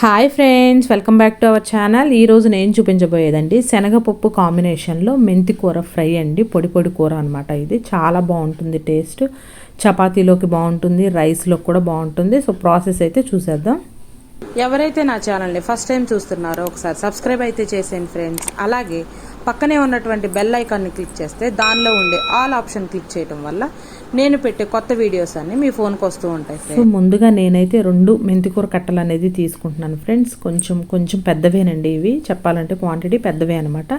Hi friends welcome back to our channel. ఈరోజు నేను చూపించబోయేదండి శనగపప్పు కాంబినేషన్లో మెంతి కూర ఫ్రై అండి. పొడి పొడి కూర అనమాట ఇది. చాలా బాగుంటుంది టేస్ట్. చపాతీలోకి బాగుంటుంది రైస్లోకి కూడా బాగుంటుంది. సో ప్రాసెస్ అయితే చూసేద్దాం. ఎవరైతే నా ఛానల్ని ఫస్ట్ టైం చూస్తున్నారో ఒకసారి సబ్స్క్రైబ్ అయితే చేసేయండి ఫ్రెండ్స్. అలాగే పక్కనే ఉన్నటువంటి బెల్ ఐకాన్ని క్లిక్ చేస్తే దానిలో ఉండే ఆల్ ఆప్షన్ క్లిక్ చేయడం వల్ల నేను పెట్టే కొత్త వీడియోస్ అన్ని మీ ఫోన్కి వస్తూ ఉంటాయి సో ముందుగా నేనైతే రెండు మెంతికూర కట్టలు అనేది తీసుకుంటున్నాను ఫ్రెండ్స్ కొంచెం కొంచెం పెద్దవేనండి ఇవి. చెప్పాలంటే క్వాంటిటీ పెద్దవే అనమాట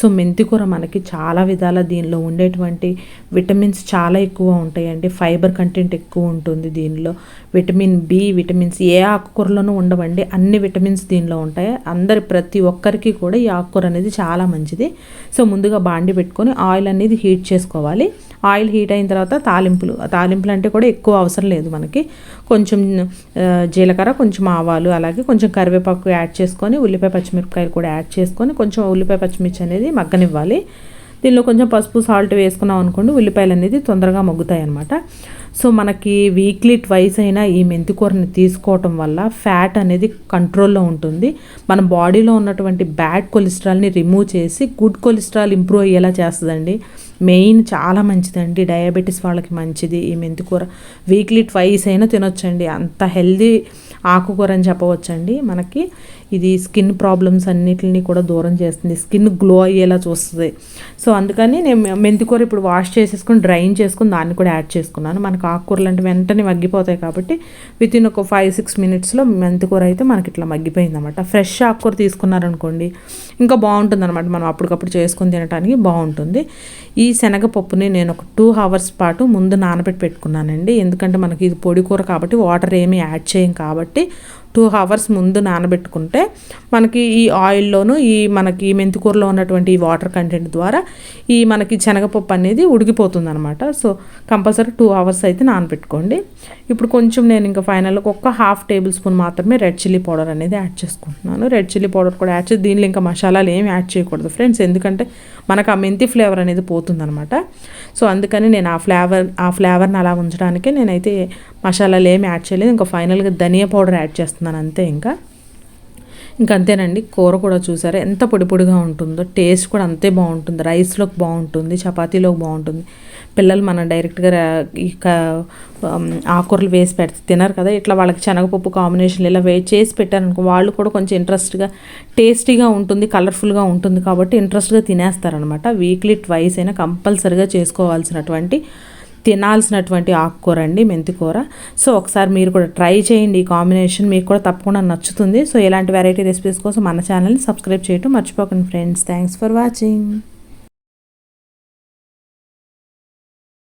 సో మెంతికూర మనకి చాలా విధాల దీనిలో ఉండేటువంటి విటమిన్స్ చాలా ఎక్కువ ఉంటాయండి. ఫైబర్ కంటెంట్ ఎక్కువ ఉంటుంది దీనిలో. విటమిన్ బి విటమిన్స్ ఏ ఆకుకూరలోనూ ఉండవండి. అన్ని విటమిన్స్ దీనిలో ఉంటాయి. అందరి ప్రతి ఒక్కరికి కూడా ఈ ఆకుకూర అనేది చాలా మంచిది. సో ముందుగా బాండి పెట్టుకొని ఆయిల్ అనేది హీట్ చేసుకోవాలి. ఆయిల్ హీట్ అయిన తర్వాత తాలింపులు తాలింపులు అంటే కూడా ఎక్కువ అవసరం లేదు మనకి. కొంచెం జీలకర్ర కొంచెం ఆవాలు అలాగే కొంచెం కరివేపాకు యాడ్ చేసుకొని ఉల్లిపాయ పచ్చిమిరపకాయలు కూడా యాడ్ చేసుకొని కొంచెం ఉల్లిపాయ పచ్చిమిర్చి అనేది మగ్గనివ్వాలి. దీనిలో కొంచెం పసుపు సాల్ట్ వేసుకున్నాం అనుకోండి ఉల్లిపాయలు అనేది తొందరగా మగ్గుతాయి అనమాట సో మనకి వీక్లీ ట్వైస్ అయినా ఈ మెంతికూరని తీసుకోవటం వల్ల ఫ్యాట్ అనేది కంట్రోల్లో ఉంటుంది. మన బాడీలో ఉన్నటువంటి బ్యాడ్ కొలెస్ట్రాల్ని రిమూవ్ చేసి గుడ్ కొలెస్ట్రాల్ ఇంప్రూవ్ అయ్యేలా చేస్తుందండి. మెయిన్ చాలా మంచిదండి. డయాబెటీస్ వాళ్ళకి మంచిది ఈ మెంతికూర వీక్లీ ట్వైస్ అయినా తినొచ్చండి. అంత హెల్దీ ఆకుకూర అని చెప్పవచ్చండి. మనకి ఇది స్కిన్ ప్రాబ్లమ్స్ అన్నిటిని కూడా దూరం చేస్తుంది. స్కిన్ గ్లో అయ్యేలా చూస్తుంది. సో అందుకని నేను మెంతికూర ఇప్పుడు వాష్ చేసేసుకుని డ్రైన్ చేసుకుని దాన్ని కూడా యాడ్ చేసుకున్నాను. మనకు ఆకుకూరలు అంటే వెంటనే మగ్గిపోతాయి కాబట్టి విత్ ఇన్ ఒక ఫైవ్ సిక్స్ మినిట్స్లో మెంతికూర అయితే మనకి ఇట్లా మగ్గిపోయింది అనమాట ఫ్రెష్ ఆకుకూర తీసుకున్నారనుకోండి ఇంకా బాగుంటుంది అనమాట మనం అప్పటికప్పుడు చేసుకొని తినడానికి బాగుంటుంది. ఈ శనగపప్పుని నేను ఒక టూ అవర్స్ పాటు ముందు నానబెట్టి పెట్టుకున్నానండి. ఎందుకంటే మనకి ఇది పొడి కూర కాబట్టి వాటర్ ఏమీ యాడ్ చేయం కాబట్టి కాబట్టి టూ అవర్స్ ముందు నానబెట్టుకుంటే మనకి ఈ ఆయిల్లోనూ ఈ మనకి మెంతికూరలో ఉన్నటువంటి ఈ వాటర్ కంటెంట్ ద్వారా ఈ మనకి శనగపప్పు అనేది ఉడికిపోతుంది అనమాట సో కంపల్సరీ టూ అవర్స్ అయితే నానబెట్టుకోండి. ఇప్పుడు కొంచెం నేను ఇంకా ఫైనల్గా ఒక్క హాఫ్ టేబుల్ స్పూన్ మాత్రమే రెడ్ చిల్లీ పౌడర్ అనేది యాడ్ చేసుకుంటున్నాను. రెడ్ చిల్లీ పౌడర్ కూడా యాడ్ చేసి దీనిలో ఇంకా మసాలాలు ఏమి యాడ్ చేయకూడదు ఫ్రెండ్స్. ఎందుకంటే మనకు ఆ మెంతి ఫ్లేవర్ అనేది పోతుందనమాట సో అందుకని నేను ఆ ఫ్లేవర్ ఆ ఫ్లేవర్ని అలా ఉంచడానికి నేనైతే మసాలాలు ఏమి యాడ్ చేయలేదు. ఇంకా ఫైనల్గా ధనియా పౌడర్ యాడ్ చేస్తున్నాను. అంతే ఇంకా. ఇంకా అంతేనండి కూర కూడా చూసారా ఎంత పొడి పొడిగా ఉంటుందో టేస్ట్ కూడా అంతే బాగుంటుంది రైస్లోకి బాగుంటుంది చపాతీలోకి బాగుంటుంది. పిల్లలు మనం డైరెక్ట్గా ఈ ఆకుకూరలు వేసి పెడితే తినరు కదా ఇట్లా వాళ్ళకి శనగపప్పు కాంబినేషన్ ఇలా వే చేసి పెట్టారనుకో వాళ్ళు కూడా కొంచెం ఇంట్రెస్ట్గా టేస్టీగా ఉంటుంది కలర్ఫుల్గా ఉంటుంది కాబట్టి ఇంట్రెస్ట్గా తినేస్తారనమాట. వీక్లీ ట్వైస్ అయినా కంపల్సరిగా చేసుకోవాల్సినటువంటి తినాల్సినటువంటి ఆకుకూర అండి మెంతికూర సో ఒకసారి మీరు కూడా ట్రై చేయండి ఈ కాంబినేషన్. మీకు కూడా తప్పకుండా నచ్చుతుంది. సో ఇలాంటి వెరైటీ రెసిపీస్ కోసం మన ఛానల్ని సబ్స్క్రైబ్ చేయటం మర్చిపోకండి ఫ్రెండ్స్. Thanks for watching.